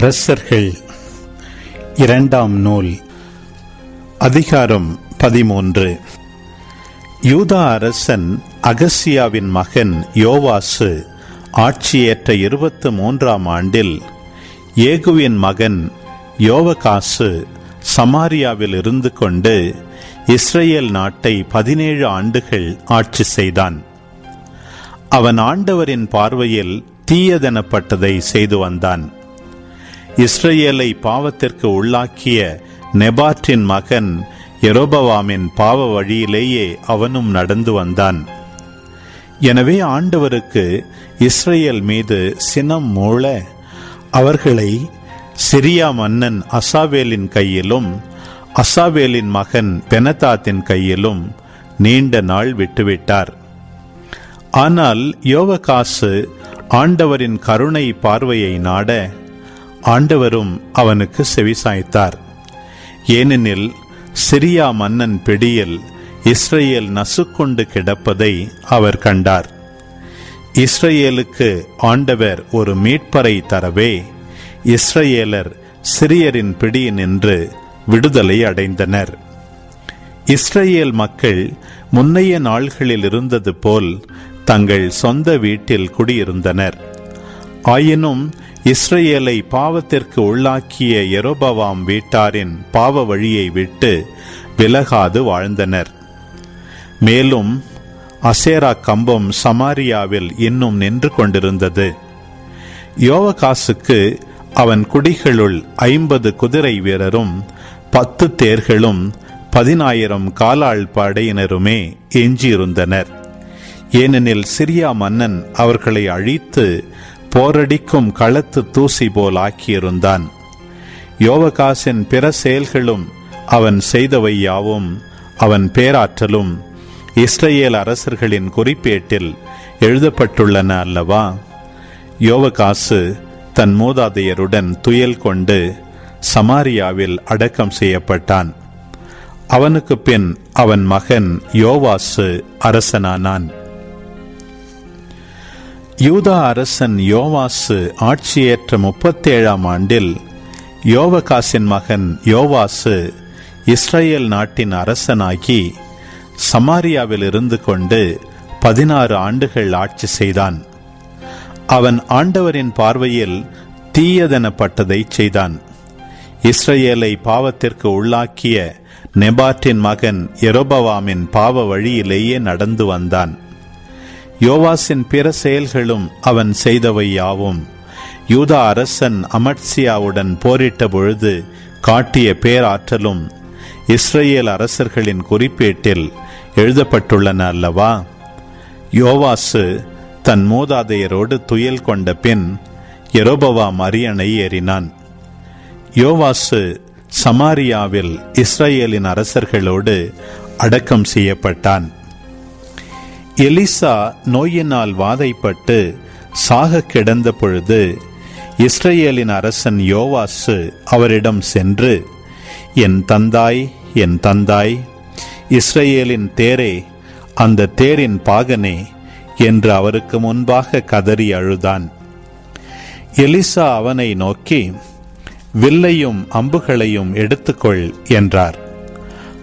அரசர்கள். இரண்டாம் நூல். அதிகாரம் பதிமூன்று. யூதா அரசன் அகசியாவின் மகன் யோவாசு ஆட்சியேற்ற இருபத்து மூன்றாம் ஆண்டில் ஏகுவின் மகன் யோவகாசு சமாரியாவில் இருந்து கொண்டு இஸ்ரேல் நாட்டை பதினேழு ஆண்டுகள் ஆட்சி செய்தான். அவன் ஆண்டவரின் பார்வையில் தீயதெனப்பட்டதை செய்து வந்தான். இஸ்ரேலை பாவத்திற்கு உள்ளாக்கிய நெபாற்றின் மகன் எரோபவாமின் பாவ வழியிலேயே அவனும் நடந்து வந்தான். எனவே ஆண்டவருக்கு இஸ்ரேல் மீது சினம் மூள அவர்களை சிரியா மன்னன் அசாவேலின் கையிலும் அசாவேலின் மகன் பெனதாத்தின் கையிலும் நீண்ட நாள் விட்டுவிட்டார். ஆனால் யோவகாசு ஆண்டவரின் கருணை பார்வையை நாட ஆண்டவரும் அவனுக்கு செவிசாய்த்தார் ஏனெனில் சிரியா மன்னன் பிடியில் இஸ்ரேல் நசுக்கொண்டு கிடப்பதை அவர் கண்டார். இஸ்ரேலுக்கு ஆண்டவர் ஒரு மீட்பரை தரவே இஸ்ரேலர் சிரியரின் பிடியினின்று விடுதலை அடைந்தனர். இஸ்ரேல் மக்கள் முன்னைய நாள்களில் இருந்தது போல் தங்கள் சொந்த வீட்டில் குடியிருந்தனர். ஆயினும் இஸ்ரேலை பாவத்திற்கு உள்ளாக்கிய எரோபவாம் வீட்டாரின் பாவ வழியை விட்டு விலகாது வாழ்ந்தனர். மேலும் அசேரா கம்பம் சமாரியாவில் இன்னும் நின்று கொண்டிருந்தது. யோவகாசுக்கு அவன் குடிகளுள் ஐம்பது குதிரை வீரரும் பத்து தேர்களும் பதினாயிரம் காலாள் படையினருமே எஞ்சியிருந்தனர். ஏனெனில் சிரியா மன்னன் அவர்களை அழித்து போரடிக்கும் களத்து தூசி போல் ஆக்கியிருந்தான் யோவகாசின் பிற செயல்களும் அவன் செய்தவை யாவும் அவன் பேராற்றலும் இஸ்ரேல் அரசர்களின் குறிப்பேட்டில் எழுதப்பட்டுள்ளன அல்லவா? யோவகாசு தன் மூதாதையருடன் துயல் கொண்டு சமாரியாவில் அடக்கம் செய்யப்பட்டான். அவனுக்கு பின் அவன் மகன் யோவாசு அரசனானான். யூதா அரசன் யோவாசு ஆட்சியேற்ற முப்பத்தேழாம் ஆண்டில் யோவகாசின் மகன் யோவாசு இஸ்ரேல் நாட்டின் அரசனாகி சமாரியாவில் இருந்து கொண்டு பதினாறு ஆண்டுகள் ஆட்சி செய்தான். அவன் ஆண்டவரின் பார்வையில் தீயதெனப்பட்டதை செய்தான். இஸ்ரேலை பாவத்திற்கு உள்ளாக்கிய நெபாட்டின் மகன் எரோபவாமின் பாவ வழியிலேயே நடந்து வந்தான். யோவாசின் பிற செயல்களும் அவன் செய்தவை யாவும். யூதா அரசன் அமட்சியாவுடன் போரிட்ட பொழுது காட்டிய பேராற்றலும் இஸ்ரேல் அரசர்களின் குறிப்பேட்டில் எழுதப்பட்டுள்ளன அல்லவா? யோவாசு தன் மூதாதையரோடு துயல் கொண்ட பின் எரோபவாம் அரியணை ஏறினான். யோவாசு சமாரியாவில் இஸ்ரேலின் அரசர்களோடு அடக்கம் செய்யப்பட்டான். எலிசா நோயினால் வாதைப்பட்டு சாக கிடந்த பொழுது இஸ்ரேலின் அரசன் யோவாசு அவரிடம் சென்று என் தந்தாய் என் தந்தாய் இஸ்ரேலின் தேரே அந்த தேரின் பாகனே என்று அவருக்கு முன்பாக கதறி அழுதான். எலிசா அவனை நோக்கி வில்லையும் அம்புகளையும் எடுத்துக்கொள் என்றார்.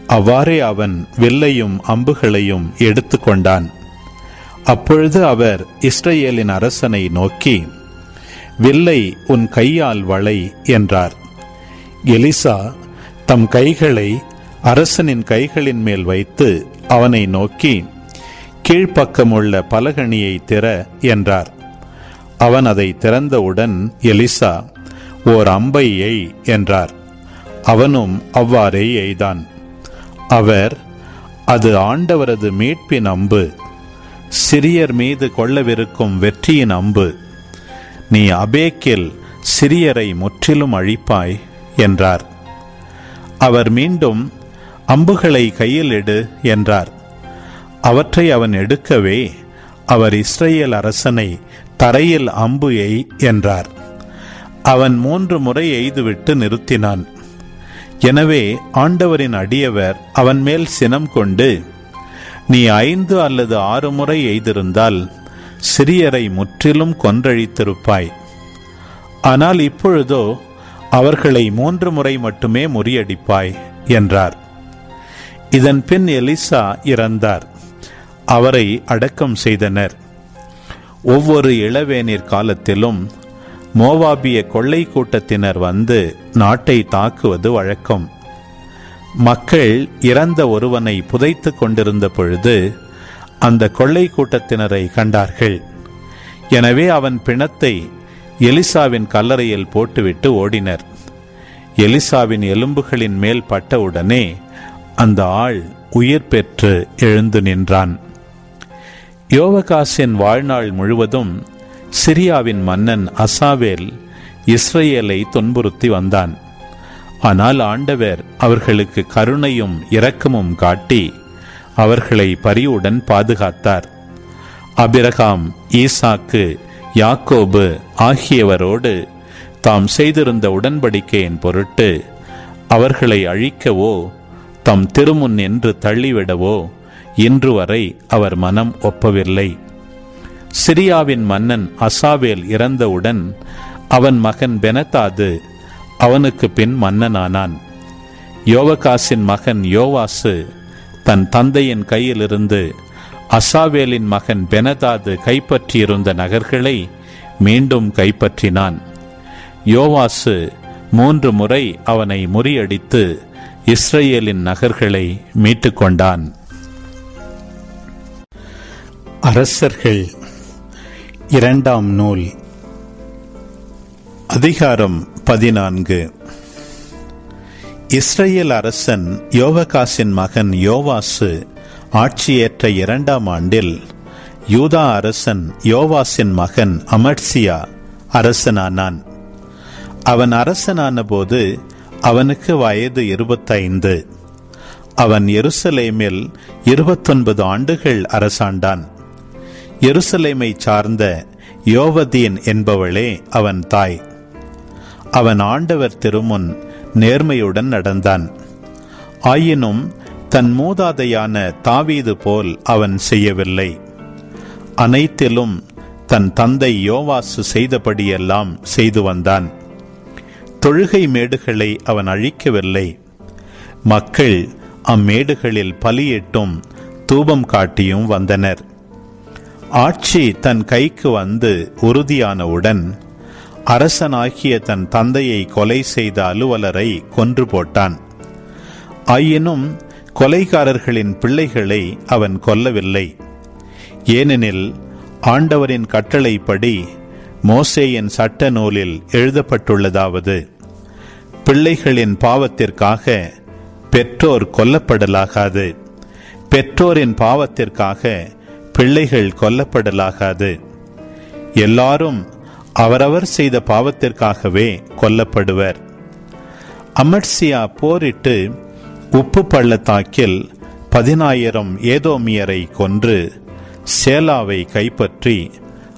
அவ்வாறே அவன் வில்லையும் அம்புகளையும் எடுத்துக்கொண்டான். அப்பொழுது அவர் இஸ்ரேலின் அரசனை நோக்கி வில்லை உன் கையால் வளை என்றார். எலிசா தம் கைகளை அரசனின் கைகளின் மேல் வைத்து அவனை நோக்கி கீழ்ப்பக்கமுள்ள பலகணியை திற என்றார். அவன் அதை திறந்தவுடன் எலிசா ஓர் அம்பை எய் என்றார். அவனும் அவ்வாறே எய்தான். அவர் அது ஆண்டவரது மீட்பின் அம்பு சிறியர் மீது கொள்ளவிருக்கும் வெற்றியின் அம்பு. நீ அபேக்கில் சிறியரை முற்றிலும் அழிப்பாய் என்றார். அவர் மீண்டும் அம்புகளை கையில் எடு என்றார். அவற்றை அவன் எடுக்கவே அவர் இஸ்ரேல் அரசனை தரையில் அம்பு எய் என்றார். அவன் மூன்று முறை எய்துவிட்டு நிறுத்தினான். எனவே ஆண்டவரின் அடியவர் அவன் மேல் சினம் கொண்டு நீ ஐந்து அல்லது ஆறு முறை எய்திருந்தால் சிறியரை முற்றிலும் கொன்றழித்திருப்பாய். ஆனால் இப்பொழுதோ அவர்களை மூன்று முறை மட்டுமே முறியடிப்பாய் என்றார். இதன் பின் எலிசா இறந்தார். அவரை அடக்கம் செய்தனர். ஒவ்வொரு இளவேநீர் காலத்திலும் மோவாபிய கொள்ளை கூட்டத்தினர் வந்து நாட்டை தாக்குவது வழக்கம். மக்கள் இறந்த ஒருவனை புதைத்து கொண்டிருந்த பொழுது அந்த கொள்ளை கூட்டத்தினரை கண்டார்கள். எனவே அவன் பிணத்தை எலிசாவின் கல்லறையில் போட்டுவிட்டு ஓடினர். எலிசாவின் எலும்புகளின் மேல் பட்டவுடனே அந்த ஆள் உயிர் பெற்று எழுந்து நின்றான். யோவகாசின் வாழ்நாள் முழுவதும் சிரியாவின் மன்னன் அசாவேல் இஸ்ரேலை துன்புறுத்தி வந்தான். ஆனால் ஆண்டவர் அவர்களுக்கு கருணையும் இரக்கமும் காட்டி அவர்களை பரியுடன் பாதுகாத்தார். அபிரகாம் ஈசாக்கு யாக்கோபு ஆகியவரோடு தாம் செய்திருந்த உடன்படிக்கையின் பொருட்டு அவர்களை அழிக்கவோ தம் திருமுன் என்று தள்ளிவிடவோ இன்று வரை அவர் மனம் ஒப்பவில்லை. சிரியாவின் மன்னன் அசாவேல் இறந்தவுடன் அவன் மகன் பெனதாது அவனுக்கு பின் மன்னனானான். யோவகாசின் மகன் யோவாசு தன் தந்தையின் கையிலிருந்து அசாவேலின் மகன் பெனதாது கைப்பற்றியிருந்த நகர்களை மீண்டும் கைப்பற்றினான். யோவாசு மூன்று முறை அவனை முறியடித்து இஸ்ரேலின் நகர்களை மீட்டுக்கொண்டான். அரசர்கள் இரண்டாம் நூல். அதிகாரம் பதினான்கு. இஸ்ரேல் அரசன் யோவகாசின் மகன் யோவாசு ஆட்சியேற்ற இரண்டாம் ஆண்டில் யூதா அரசன் யோவாசின் மகன் அமர்சியா அரசனானான். அவன் அரசனான போது அவனுக்கு வயது இருபத்தைந்து. அவன் எருசலேமில் இருபத்தொன்பது ஆண்டுகள் அரசாண்டான். எருசலேமை சார்ந்த யோவதீன் என்பவளே அவன் தாய். அவன் ஆண்டவர் திருமுன் நேர்மையுடன் நடந்தான். ஆயினும் தன் மூதாதையான தாவீது போல் அவன் செய்யவில்லை. அனைத்திலும் தன் தந்தை யோவாசு செய்தபடியெல்லாம் செய்து வந்தான். தொழுகை மேடுகளை அவன் அழிக்கவில்லை. மக்கள் அம்மேடுகளில் பலியிட்டும் தூபம் காட்டியும் வந்தனர். ஆட்சி தன் கைக்கு வந்து உறுதியானவுடன் அரசனாகிய தன் தந்தையை கொலை செய்த அலுவலரை கொன்று போட்டான். ஆயினும் கொலைகாரர்களின் பிள்ளைகளை அவன் கொல்லவில்லை. ஏனெனில் ஆண்டவரின் கட்டளைப்படி மோசேயின் சட்ட நூலில் எழுதப்பட்டுள்ளதாவது பிள்ளைகளின் பாவத்திற்காக பெற்றோர் கொல்லப்படலாகாது. பெற்றோரின் பாவத்திற்காக பிள்ளைகள் கொல்லப்படலாகாது. எல்லாரும் அவரவர் செய்த பாவத்திற்காகவே கொல்லப்படுவர். அமர்சியா போரிட்டு உப்பு பள்ளத்தாக்கில் பதினாயிரம் ஏதோமியரை கொன்று சேலாவை கைப்பற்றி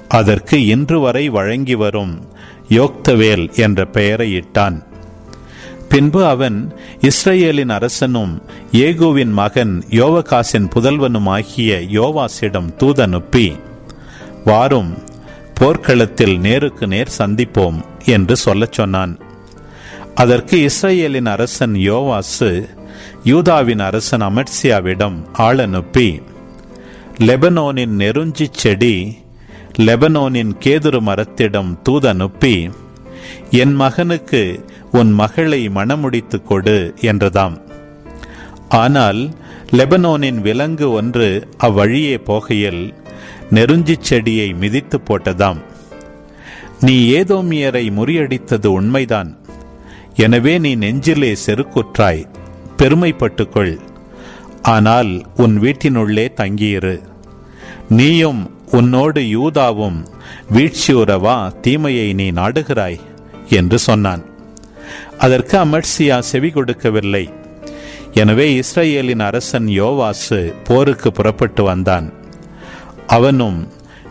அதற்கு இன்று வரை வழங்கி வரும் யோக்தவேல் என்ற பெயரை இட்டான். பின்பு அவன் இஸ்ரேலின் அரசனும் ஏகுவின் மகன் யோவகாசின் புதல்வனும் ஆகிய யோவாசிடம் தூதனுப்பி வாரும் போர்க்களத்தில் நேருக்கு நேர் சந்திப்போம் என்று சொல்லச் சொன்னான். அதற்கு இஸ்ரேலின் அரசன் யோவாசு யூதாவின் அரசன் அமர்சியாவிடம் ஆள் அனுப்பி லெபனோனின் நெருஞ்சி செடி லெபனோனின் கேதுரு மரத்திடம் தூதனுப்பி என் மகனுக்கு உன் மகளை மணமுடித்து கொடு என்றதாம். ஆனால் லெபனோனின் விலங்கு ஒன்று அவ்வழியே போகையில் நெருஞ்சிச் செடியை மிதித்து போட்டதாம். நீ ஏதோமியரை முறியடித்தது உண்மைதான். எனவே நீ நெஞ்சிலே செருக்குற்றாய். பெருமைப்பட்டுக்கொள். ஆனால் உன் வீட்டினுள்ளே தங்கியிரு. நீயும் உன்னோடு யூதாவும் வீழ்ச்சியுறவா தீமையை நீ நாடுகிறாய் என்று சொன்னான். அதற்கு அமர்சியா செவி கொடுக்கவில்லை. எனவே இஸ்ரேலின் அரசன் யோவாசு போருக்கு புறப்பட்டு வந்தான். அவனும்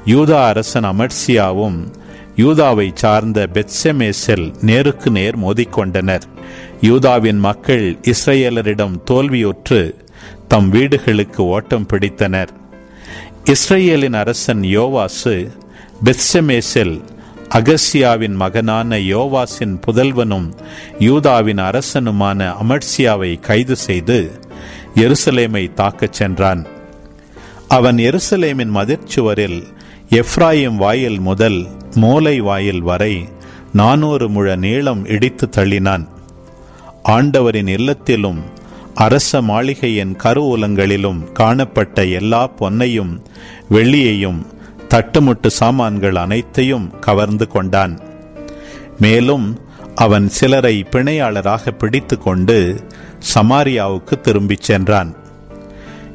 யூதா அரசன் அமர்சியாவும் யூதாவை சார்ந்த பெத்செமேஸில் நேருக்கு நேர் மோதிக்கொண்டனர். யூதாவின் மக்கள் இஸ்ரேலரிடம் தோல்வியுற்று தம் வீடுகளுக்கு ஓட்டம் பிடித்தனர். இஸ்ரேலின் அரசன் யோவாசு பெத்செமேஸில் அகசியாவின் மகனான யோவாசின் புதல்வனும் யூதாவின் அரசனுமான அமர்சியாவை கைது செய்து எருசலேமை தாக்கச் சென்றான். அவன் எருசலேமின் மதிர்ச்சுவரில் எஃப்ராயிம் வாயில் முதல் மூலை வாயில் வரை நானூறு முழ நீளம் இடித்து தள்ளினான். ஆண்டவரின் இல்லத்திலும் அரச மாளிகையின் கருவூலங்களிலும் காணப்பட்ட எல்லா பொன்னையும் வெள்ளியையும் தட்டுமுட்டு சாமான்கள் அனைத்தையும் கவர்ந்து கொண்டான். மேலும் அவன் சிலரை பிணையாளராக பிடித்து கொண்டு சமாரியாவுக்கு திரும்பிச் சென்றான்.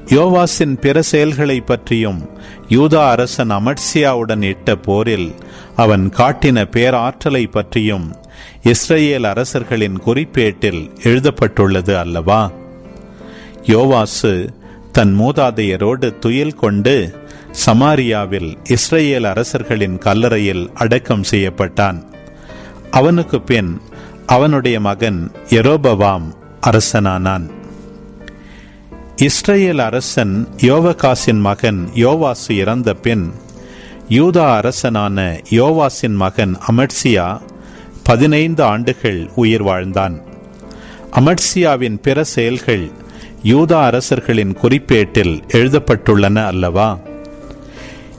யோவாசின் பிற செயல்களை பற்றியும் யூதா அரசன் அமர்சியாவுடன் இட்ட போரில் அவன் காட்டின பேராற்றலை பற்றியும் இஸ்ரேல் அரசர்களின் குறிப்பேட்டில் எழுதப்பட்டுள்ளது அல்லவா? யோவாசு தன் மூதாதையரோடு துயில் கொண்டு சமாரியாவில் இஸ்ரேல் அரசர்களின் கல்லறையில் அடக்கம் செய்யப்பட்டான். அவனுக்கு பின் அவனுடைய மகன் எரோபவாம் அரசனானான். இஸ்ரேல் அரசன் யோவகாசின் மகன் யோவாசு இறந்த பின் யூதா அரசனான யோவாசின் மகன் அமர்சியா பதினைந்து ஆண்டுகள் உயிர் வாழ்ந்தான். அமர்சியாவின் பிற செயல்கள் யூதா அரசர்களின் குறிப்பேட்டில் எழுதப்பட்டுள்ளன அல்லவா?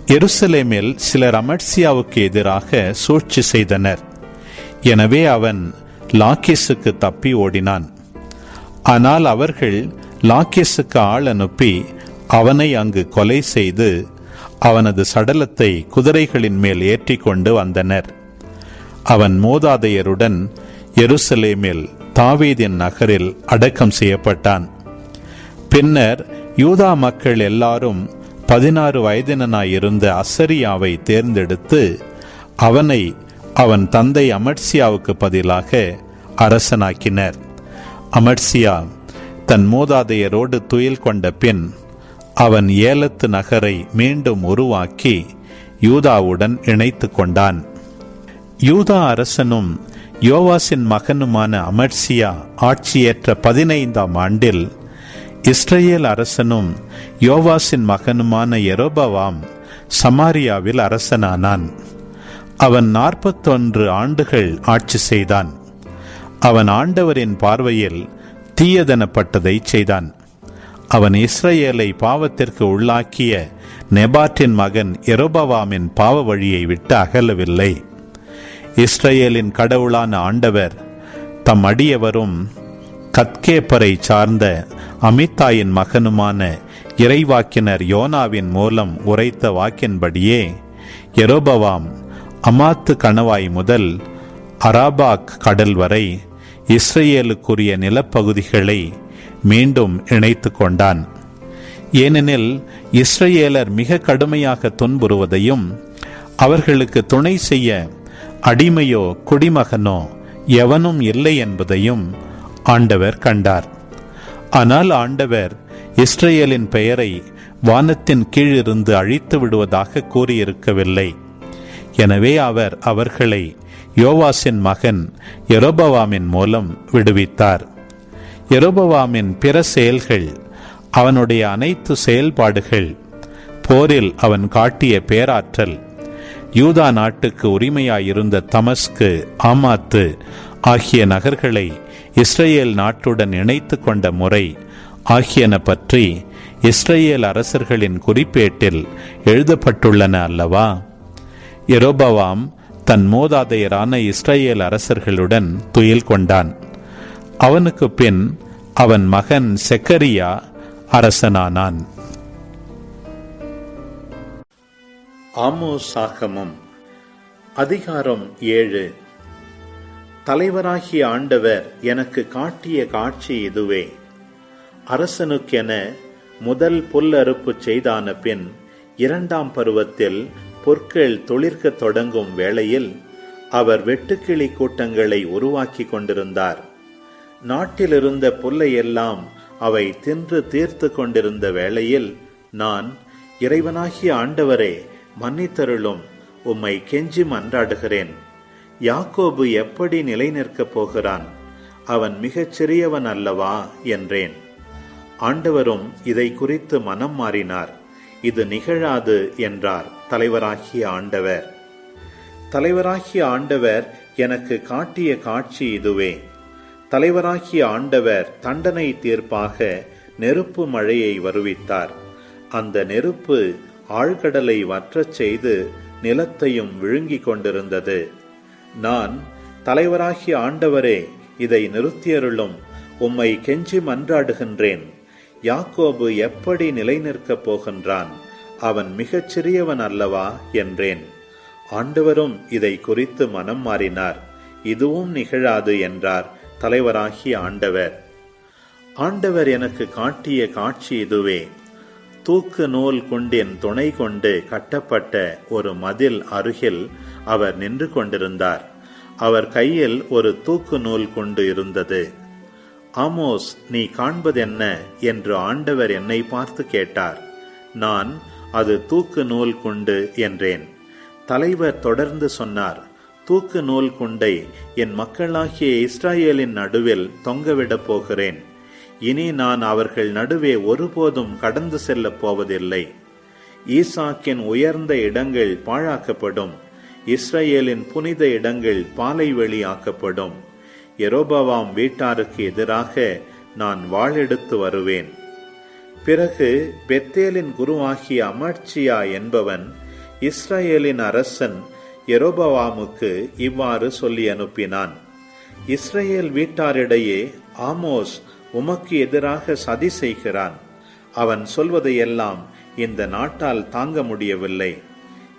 எருசலேமில் சிலர் அமர்சியாவுக்கு எதிராக சூழ்ச்சி செய்தனர். எனவே அவன் லாக்கிஸுக்கு தப்பி ஓடினான். ஆனால் அவர்கள் லாக்கிஸுக்கு ஆள் அனுப்பி அவனை அங்கு கொலை செய்து அவனது சடலத்தை குதிரைகளின் மேல் ஏற்றி கொண்டு வந்தனர். அவன் மூதாதையருடன் எருசலேமில் தாவீதின் நகரில் அடக்கம் செய்யப்பட்டான். பின்னர் யூதா மக்கள் எல்லாரும் பதினாறு வயதினனாயிருந்த அசரியாவை தேர்ந்தெடுத்து அவனை அவன் தந்தை அமர்சியாவுக்கு பதிலாக அரசனாக்கினர். அமர்சியா தன் மூதாதையரோடு துயில் கொண்ட பின் அவன் ஏலத்து நகரை மீண்டும் உருவாக்கி யூதாவுடன் இணைத்து கொண்டான். யூதா அரசனும் யோவாசின் மகனுமான அமர்சியா ஆட்சியேற்ற பதினைந்தாம் ஆண்டில் இஸ்ரேல் அரசனும் யோவாசின் மகனுமான எரோபவாம் சமாரியாவில் அரசனானான். அவன் நாற்பத்தொன்று ஆண்டுகள் ஆட்சி செய்தான். அவன் ஆண்டவரின் பார்வையில் தீயதனப்பட்டதை செய்தான். அவன் இஸ்ரேலை பாவத்திற்கு உள்ளாக்கிய நெபாட்டின் மகன் எரோபவாமின் பாவ வழியை விட்டு அகலவில்லை. இஸ்ரேலின் கடவுளான ஆண்டவர் தம் அடியவரும் கத்கேப்பரை சார்ந்த அமிதாயின் மகனுமான இறைவாக்கினர் யோனாவின் மூலம் உரைத்த வாக்கின்படியே எரோபவாம் அமாத்து கணவாய் முதல் அராபாக் கடல் வரை இஸ்ரேலுக்குரிய நிலப்பகுதிகளை மீண்டும் இணைத்து கொண்டான் ஏனெனில் இஸ்ரேலர் மிக கடுமையாக துன்புறுவதையும் அவர்களுக்கு துணை செய்ய அடிமையோ குடிமகனோ எவனும் இல்லை என்பதையும் ஆண்டவர் கண்டார். ஆனால் ஆண்டவர் இஸ்ரேலின் பெயரை வானத்தின் கீழிருந்து அழித்து விடுவதாக கூறியிருக்கவில்லை. எனவே அவர் அவர்களை யோவாசின் மகன் எரோபவாமின் மூலம் விடுவித்தார். எரோபவாமின் பிற செயல்கள் அவனுடைய அனைத்து செயல்பாடுகள் போரில் அவன் காட்டிய பேராற்றல் யூதா நாட்டுக்கு உரிமையாயிருந்த தமஸ்கு ஆமாத்து ஆகிய நகர்களை இஸ்ரேல் நாட்டுடன் இணைத்து கொண்ட முறை ஆகியன பற்றி இஸ்ரேல் அரசர்களின் குறிப்பேட்டில் எழுதப்பட்டுள்ளன அல்லவா? எரோபவாம் தன் மூதாதையரான இஸ்ரேல் அரசர்களுடன் துயில் கொண்டான். அவனுக்கு பின் அவன் மகன் செக்கரியா அரசனானான். ஆமோசாகமம் அதிகாரம் ஏழு. தலைவராகிய ஆண்டவர் எனக்கு காட்டிய காட்சி இதுவே. அரசனுக்கென முதல் புல்லறுப்பு செய்தான பின் இரண்டாம் பருவத்தில் பொற்கள் தொழிற்கத் தொடங்கும் வேளையில் அவர் வெட்டுக்கிளி கூட்டங்களை உருவாக்கி கொண்டிருந்தார். நாட்டிலிருந்த புல்லையெல்லாம் அவை தின்று தீர்த்து கொண்டிருந்த வேளையில் நான் இறைவனாகிய ஆண்டவரே மன்னித்தருளும் உம்மை கெஞ்சி மன்றாடுகிறேன். யாக்கோபு எப்படி நிலை நிற்கப் போகிறான்? அவன் மிகச் சிறியவன் அல்லவா? என்றேன். ஆண்டவரும் இதை குறித்து மனம் மாறினார். இது நிகழாது என்றார் தலைவராகிய ஆண்டவர். தலைவராகிய ஆண்டவர் எனக்கு காட்டிய காட்சி இதுவே. தலைவராகிய ஆண்டவர் தண்டனை தீர்ப்பாக நெருப்பு மழையை வருவித்தார். அந்த நெருப்பு ஆழ்கடலை வற்றச் செய்து நிலத்தையும் விழுங்கிக் கொண்டிருந்தது. நான் தலைவராகிய ஆண்டவரே இதை நிறுத்தியருளும் உம்மை கெஞ்சி மன்றாடுகின்றேன். யாக்கோபு எப்படி நிலைநிற்கப் போகின்றான்? அவன் மிகச் சிறியவன் அல்லவா? என்றேன். ஆண்டவரும் இதை குறித்து மனம் மாறினார். இதுவும் நிகழாது என்றார் தலைவராகிய ஆண்டவர். ஆண்டவர் எனக்கு காட்டிய காட்சி இதுவே. தூக்கு நூல் குண்டின் துணை கொண்டு கட்டப்பட்ட ஒரு மதில் அருகில் அவர் நின்று கொண்டிருந்தார். அவர் கையில் ஒரு தூக்கு நூல் கொண்டு இருந்தது. ஆமோஸ் நீ காண்பதென்ன? என்று ஆண்டவர் என்னை பார்த்து கேட்டார். நான் அது தூக்கு நூல் குண்டு என்றேன். தலைவர் தொடர்ந்து சொன்னார் தூக்கு நூல் குண்டை என் மக்களாகிய இஸ்ராயேலின் நடுவில் தொங்கவிடப் போகிறேன். இனி நான் அவர்கள் நடுவே ஒருபோதும் கடந்து செல்லப் போவதில்லை. ஈசாக்கின் உயர்ந்த இடங்கள் பாழாக்கப்படும். இஸ்ரேலின் புனித இடங்கள் பாலைவெளி ஆக்கப்படும் எரோபவாம் வீட்டாருக்கு எதிராக நான் வாளெடுத்து வருவேன். பிறகு பெத்தேலின் குருவாகிய அமர்ச்சியா என்பவன் இஸ்ரேலின் அரசன் எரோபவாமுக்கு இவ்வாறு சொல்லி அனுப்பினான். இஸ்ரேல் வீட்டாரிடையே ஆமோஸ் உமக்கு எதிராக சதி செய்கிறான். அவன் சொல்வதையெல்லாம் இந்த நாட்டால் தாங்க முடியவில்லை.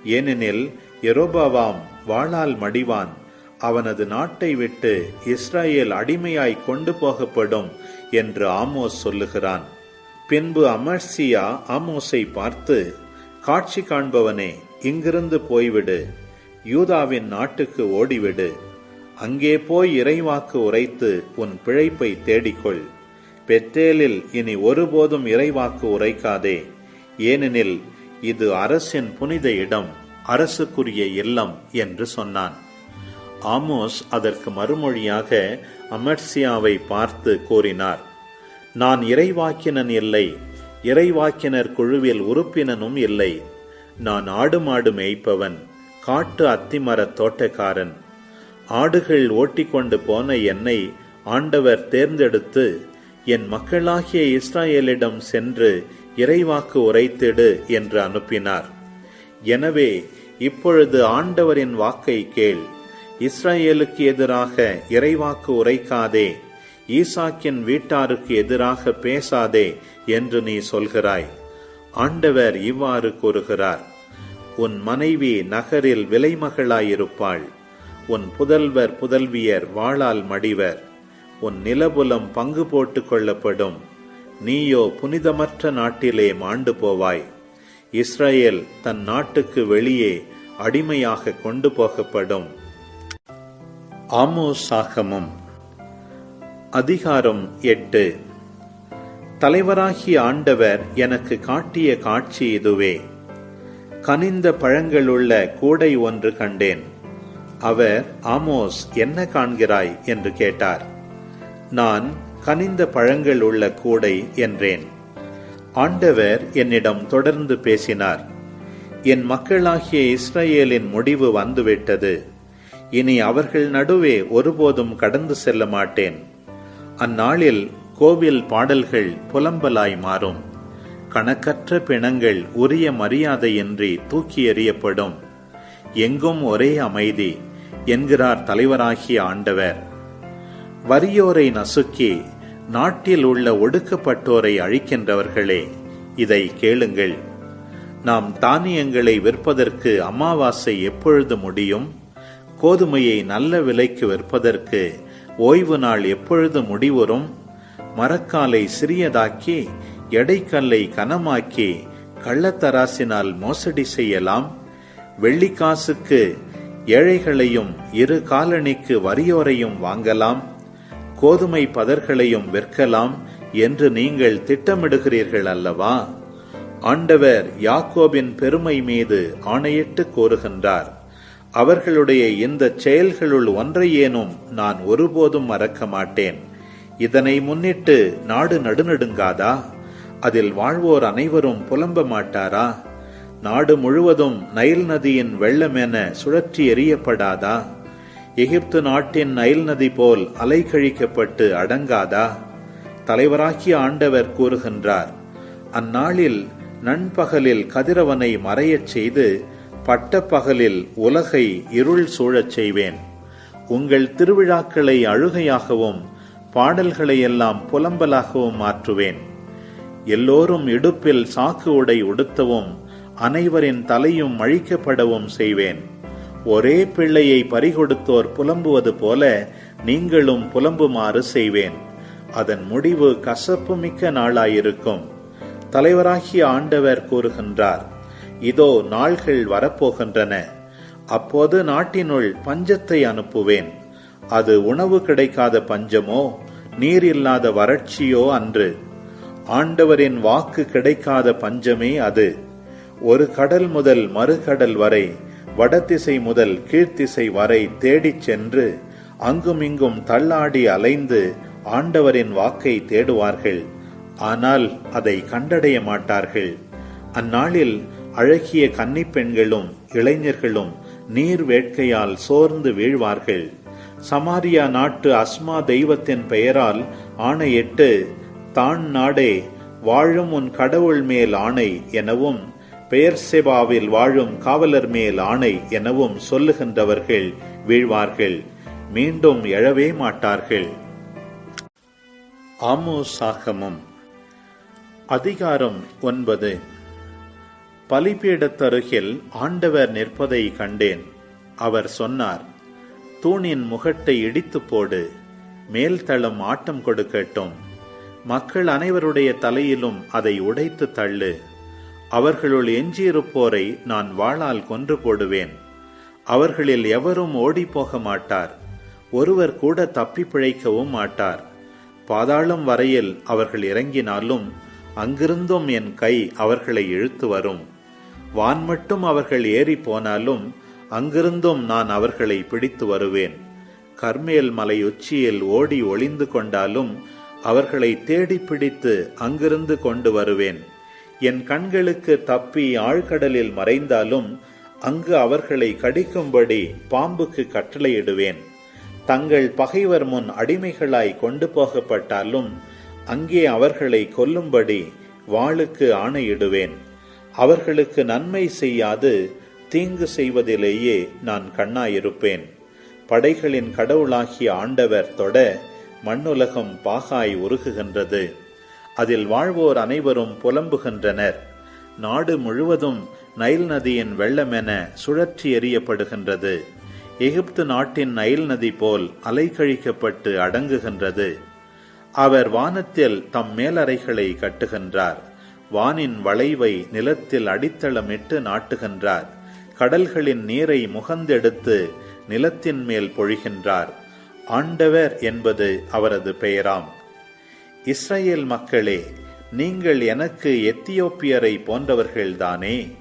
ஏனெனில் எரோபாவாம் வாளால் மடிவான். அவனது நாட்டை விட்டு இஸ்ரேல் அடிமையாய் கொண்டு போகப்படும் என்று ஆமோஸ் சொல்லுகிறான். பின்பு அமர்சியா ஆமோஸை பார்த்து காட்சி காண்பவனே இங்கிருந்து போய்விடு. யூதாவின் நாட்டுக்கு ஓடிவிடு. அங்கே போய் இறைவாக்கு உரைத்து உன் பிழைப்பை தேடிக்கொள். பெத்தேலில் இனி ஒருபோதும் இறைவாக்கு உரைக்காதே. ஏனெனில் இது அரசின் புனித இடம் அரசுக்குரிய இல்லம் என்று சொன்னான். ஆமோஸ் அதற்கு மறுமொழியாக அமர்சியாவை பார்த்து கூறினார் நான் இறைவாக்கினன் இல்லை இறைவாக்கினர் குழுவில் உறுப்பினனும் இல்லை. நான் ஆடு மாடு மேய்ப்பவன் காட்டு அத்திமரத் தோட்டக்காரன். ஆடுகள் ஓட்டிக்கொண்டு போன என்னை ஆண்டவர் தேர்ந்தெடுத்து என் மக்களாகிய இஸ்ராயேலிடம் சென்று இறைவாக்கு உரைத்திடு என்று அனுப்பினார். எனவே இப்பொழுது ஆண்டவரின் வாக்கை கேள் இஸ்ரேலுக்கு எதிராக இறைவாக்கு உரைக்காதே ஈசாக்கின் வீட்டாருக்கு எதிராக பேசாதே என்று நீ சொல்கிறாய். ஆண்டவர் இவ்வாறு கூறுகிறார் உன் மனைவி நகரில் விலைமகளாயிருப்பாள். உன் புதல்வர் புதல்வியர் வாளால் மடிவர். உன் நிலபுலம் பங்கு போட்டுக் கொள்ளப்படும். நீயோ புனிதமற்ற நாட்டிலே மாண்டு போவாய். இஸ்ரேல் தன் நாட்டுக்கு வெளியே அடிமையாக கொண்டு போகப்படும். ஆமோசாகமம். அதிகாரம் எட்டு. தலைவராகிய ஆண்டவர் எனக்கு காட்டிய காட்சி இதுவே. கனிந்த பழங்களுள்ள கூடை ஒன்று கண்டேன். அவர் ஆமோஸ் என்ன காண்கிறாய்? என்று கேட்டார். நான் கனிந்த பழங்கள் உள்ள கூடை என்றேன். ஆண்டவர் என்னிடம் தொடர்ந்து பேசினார். என் மக்களாகிய இஸ்ரேலின் முடிவு வந்துவிட்டது. இனி அவர்கள் நடுவே ஒருபோதும் கடந்து செல்ல மாட்டேன். அந்நாளில் கோவில் பாடல்கள் புலம்பலாய் மாறும். கணக்கற்ற பிணங்கள் உரிய மரியாதையின்றி தூக்கி எறியப்படும். எங்கும் ஒரே அமைதி என்கிறார் தலைவராகிய ஆண்டவர். வறியோரை நசுக்கி நாட்டில் உள்ள ஒடுக்கப்பட்டோரை அழிக்கின்றவர்களே இதை கேளுங்கள். நாம் தானியங்களை விற்பதற்கு அமாவாசை எப்பொழுது முடியும்? கோதுமையை நல்ல விலைக்கு விற்பதற்கு ஓய்வு நாள் எப்பொழுது முடிவுறும்? மரக்காலை சிறியதாக்கி எடைக்கல்லை கனமாக்கி கள்ளத்தராசினால் மோசடி செய்யலாம். வெள்ளிக்காசுக்கு ஏழைகளையும் இரு காலணிக்கு வறியோரையும் வாங்கலாம். கோதுமை பதர்களையும் விற்கலாம் என்று நீங்கள் திட்டமிடுகிறீர்கள் அல்லவா? ஆண்டவர் யாக்கோபின் பெருமை மீது ஆணையிட்டு கூறுகின்றார் அவர்களுடைய இந்த செயல்களுள் ஒன்றையேனும் நான் ஒருபோதும் மறக்க மாட்டேன். இதனை முன்னிட்டு நாடு நடுநடுங்காதா? அதில் வாழ்வோர் அனைவரும் புலம்ப மாட்டாரா? நாடு முழுவதும் நைல் நதியின் வெள்ளமென சுழற்றி எறியப்படாதா? எகிப்து நாட்டின் நைல் நதி போல் அலைக்கழிக்கப்பட்டு அடங்காதா? தலைவராகிய ஆண்டவர் கூறுகின்றார் அந்நாளில் நண்பகலில் கதிரவனை மறையச் செய்து பட்டப்பகலில் உலகை இருள் சூழச் செய்வேன். உங்கள் திருவிழாக்களை அழுகையாகவும் பாடல்களை எல்லாம் புலம்பலாகவும் மாற்றுவேன். எல்லோரும் இடுப்பில் சாக்கு உடை உடுத்தவும் அனைவரின் தலையும் அழிக்கப்படவும் செய்வேன். ஒரே பிள்ளையை பறிகொடுத்தோர் புலம்புவது போல நீங்களும் புலம்புமாறு செய்வேன். அதன் முடிவு கசப்பு மிக்க நாளாயிருக்கும். தலைவராகிய ஆண்டவர் கூறுகின்றார் இதோ நாள்கள் வரப்போகின்றன. அப்போது நாட்டினுள் பஞ்சத்தை அனுப்புவேன். அது உணவு கிடைக்காத பஞ்சமோ நீர் இல்லாத வறட்சியோ அன்று. ஆண்டவரின் வாக்கு கிடைக்காத பஞ்சமே அது. ஒரு கடல் முதல் மறுகடல் வரை வடதிசை முதல் கீழ்த்திசை வரை தேடிச் சென்று அங்குமிங்கும் தள்ளாடி அலைந்து ஆண்டவரின் வாக்கை தேடுவார்கள். ஆனால் அதை கண்டடைய மாட்டார்கள். அந்நாளில் அழகிய கன்னிப்பெண்களும் இளைஞர்களும் நீர் வேட்கையால் சோர்ந்து வீழ்வார்கள். சமாரியா நாட்டு அஸ்மா தெய்வத்தின் பெயரால் ஆணையிட்டு தான் நாடே வாழும் உன் கடவுள் மேல் ஆணை எனவும் பெயர் செபாவில் வாழும் காவலர் மேல் ஆணை எனவும் சொல்லுகின்றவர்கள் வீழ்வார்கள். மீண்டும் எழவே மாட்டார்கள். ஆமோசாகமும். அதிகாரம் ஒன்பது. பலிபீடத்தருகில் ஆண்டவர் நிற்பதை கண்டேன். அவர் சொன்னார் தூணின் முகட்டை இடித்து போடு மேல் தளம் ஆட்டம் கொடுக்கட்டும். மக்கள் அனைவருடைய தலையிலும் அதை உடைத்து தள்ளு. அவர்களுள் எஞ்சியிருப்போரை நான் வாளால் கொன்று போடுவேன். அவர்களில் எவரும் ஓடிப்போக மாட்டார். ஒருவர் கூட தப்பி பிழைக்கவும் மாட்டார். பாதாளம் வரையில் அவர்கள் இறங்கினாலும் அங்கிருந்தும் என் கை அவர்களை இழுத்து வரும். வான் மட்டும் அவர்கள் ஏறி போனாலும் அங்கிருந்தும் நான் அவர்களை பிடித்து வருவேன். கர்மேல் மலை உச்சியில் ஓடி ஒளிந்து கொண்டாலும் அவர்களை தேடி பிடித்து அங்கிருந்து கொண்டு வருவேன். என் கண்களுக்கு தப்பி ஆழ்கடலில் மறைந்தாலும் அங்கு அவர்களை கடிக்கும்படி பாம்புக்கு கட்டளையிடுவேன். தங்கள் பகைவர் முன் அடிமைகளாய் கொண்டு போகப்பட்டாலும் அங்கே அவர்களை கொல்லும்படி வாளுக்கு ஆணையிடுவேன். அவர்களுக்கு நன்மை செய்யாது தீங்கு செய்வதிலேயே நான் கண்ணாயிருப்பேன். படைகளின் கடவுளாகிய ஆண்டவர் தொட மண்ணுலகம் பாகாய் உருகுகின்றது. அதில் வாழ்வோர் அனைவரும் புலம்புகின்றனர். நாடு முழுவதும் நைல் நதியின் வெள்ளமென சுழற்றி எறியப்படுகின்றது. எகிப்து நாட்டின் நைல் நதி போல் அலைக்கழிக்கப்பட்டு அடங்குகின்றது. அவர் வானத்தில் தம் மேலறைகளை கட்டுகின்றார். வானின் வளைவை நிலத்தில் அடித்தளமிட்டு நாட்டுகின்றார். கடல்களின் நீரை முகந்தெடுத்து நிலத்தின் மேல் பொழிகின்றார். ஆண்டவர் என்பது அவரது பெயராம். இஸ்ரேல் மக்களே நீங்கள் எனக்கு எத்தியோப்பியரை போன்றவர்கள்தானே?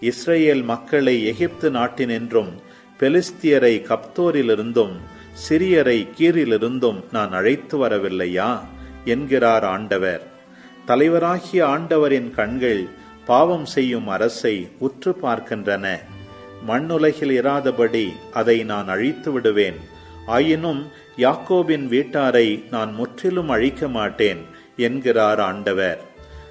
இஸ்ரேல் மக்களை எகிப்து நாட்டினின்றும் பெலிஸ்தியரை கப்தோரிலிருந்தும் சிறியரை கீரிலிருந்தும் நான் அழைத்து வரவில்லையா? என்கிறார் ஆண்டவர். தலைவராகிய ஆண்டவரின் கண்கள் பாவம் செய்யும் அரசை உற்று பார்க்கின்றன. மண்ணுலகில் இராதபடி அதை நான் அழித்து விடுவேன். ஆயினும் யாக்கோபின் வீட்டாரை நான் முற்றிலும் அழிக்க மாட்டேன் என்கிறார் ஆண்டவர்.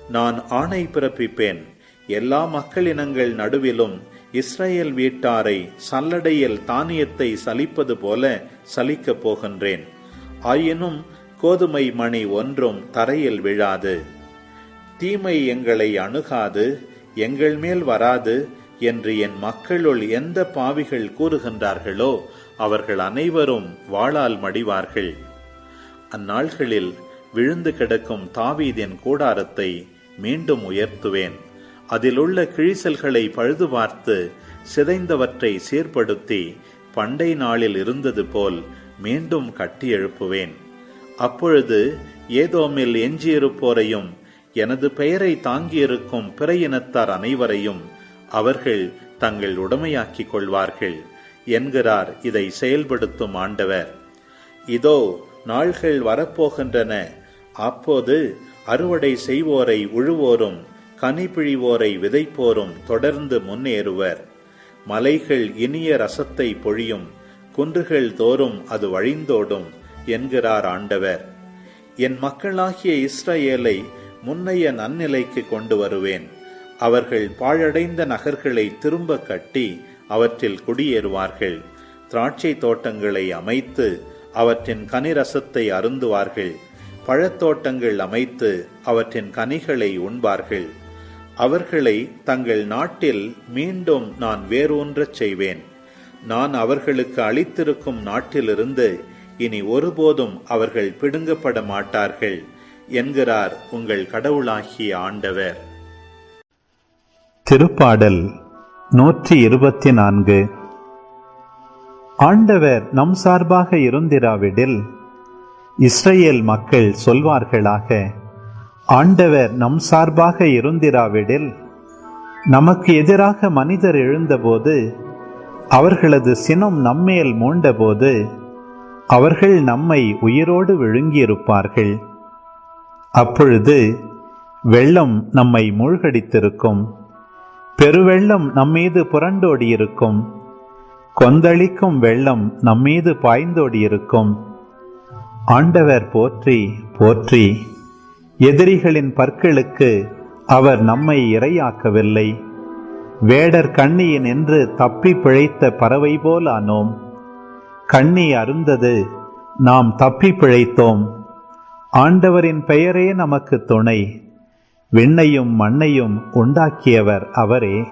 நான் ஆணை பிறப்பிப்பேன். எல்லா மக்களினங்கள் நடுவிலும் இஸ்ரேல் வீட்டாரை சல்லடையில் தானியத்தை சலிப்பது போல சலிக்கப் போகின்றேன். ஆயினும் கோதுமை மணி ஒன்றும் தரையில் விழாது. தீமை எங்களை அணுகாது எங்கள் மேல் வராது என்று என் மக்களுள் எந்த பாவிகள் கூறுகின்றார்களோ அவர்கள் அனைவரும் வாளால் மடிவார்கள். அந்நாள்களில் விழுந்து கிடக்கும் தாவீதின் கூடாரத்தை மீண்டும் உயர்த்துவேன். அதிலுள்ள கிழிசல்களை பழுது பார்த்து சிதைந்தவற்றை சீர்படுத்தி பண்டை நாளில் இருந்தது போல் மீண்டும் கட்டி எழுப்புவேன் அப்பொழுது ஏதோமில் எஞ்சியிருப்போரையும் எனது பெயரை தாங்கியிருக்கும் பிற இனத்தார் அனைவரையும் அவர்கள் தங்கள் உடமையாக்கிக் கொள்வார்கள் என்கிறார் இதை செயல்படுத்தும் ஆண்டவர். இதோ நாள்கள் வரப்போகின்றன. அப்போது அறுவடை செய்வோரை உழுவோரும் கனிபிழிவோரை விதைப்போரும் தொடர்ந்து முன்னேறுவர். மலைகள் இனிய ரசத்தை பொழியும் குன்றுகள் தோறும் அது வழிந்தோடும் என்கிறார் ஆண்டவர். என் மக்களாகிய இஸ்ரேலை முன்னைய நன்னிலைக்கு கொண்டு வருவேன். அவர்கள் பாழடைந்த நகர்களை திரும்ப கட்டி அவற்றில் குடியேறுவார்கள். திராட்சை தோட்டங்களை அமைத்து அவற்றின் கனிரசத்தை அருந்துவார்கள். பழத்தோட்டங்கள் அமைத்து அவற்றின் கனிகளை உண்பார்கள். அவர்களை தங்கள் நாட்டில் மீண்டும் நான் வேரூன்றச் செய்வேன். நான் அவர்களுக்கு அளித்திருக்கும் நாட்டிலிருந்து இனி ஒருபோதும் அவர்கள் பிடுங்கப்பட மாட்டார்கள் என்கிறார் உங்கள் கடவுளாகிய ஆண்டவர். திருப்பாடல் நூற்றி இருபத்தி நான்கு ஆண்டவர் நம் சார்பாக இருந்திராவிடில் இஸ்ரேல் மக்கள் சொல்வார்களாக ஆண்டவர் நம் சார்பாக இருந்திராவிடில் நமக்கு எதிராக மனிதர் எழுந்தபோது அவர்களது சினம் நம்மேல் மூண்டபோது அவர்கள் நம்மை உயிரோடு விழுங்கியிருப்பார்கள். அப்பொழுது வெள்ளம் நம்மை மூழ்கடித்திருக்கும். பெருவெள்ளம் நம்மீது புரண்டோடியிருக்கும். கொந்தளிக்கும் வெள்ளம் நம்மீது பாய்ந்தோடியிருக்கும். ஆண்டவர் போற்றி போற்றி. எதிரிகளின் பற்களுக்கு அவர் நம்மை இரையாக்கவில்லை. வேடர் கண்ணியின் என்று தப்பி பிழைத்த பறவை போல் ஆனோம் கண்ணி அருந்தது நாம் தப்பி பிழைத்தோம். ஆண்டவரின் பெயரே நமக்கு துணை. விண்ணையும் மண்ணையும் உண்டாக்கியவர் அவரே.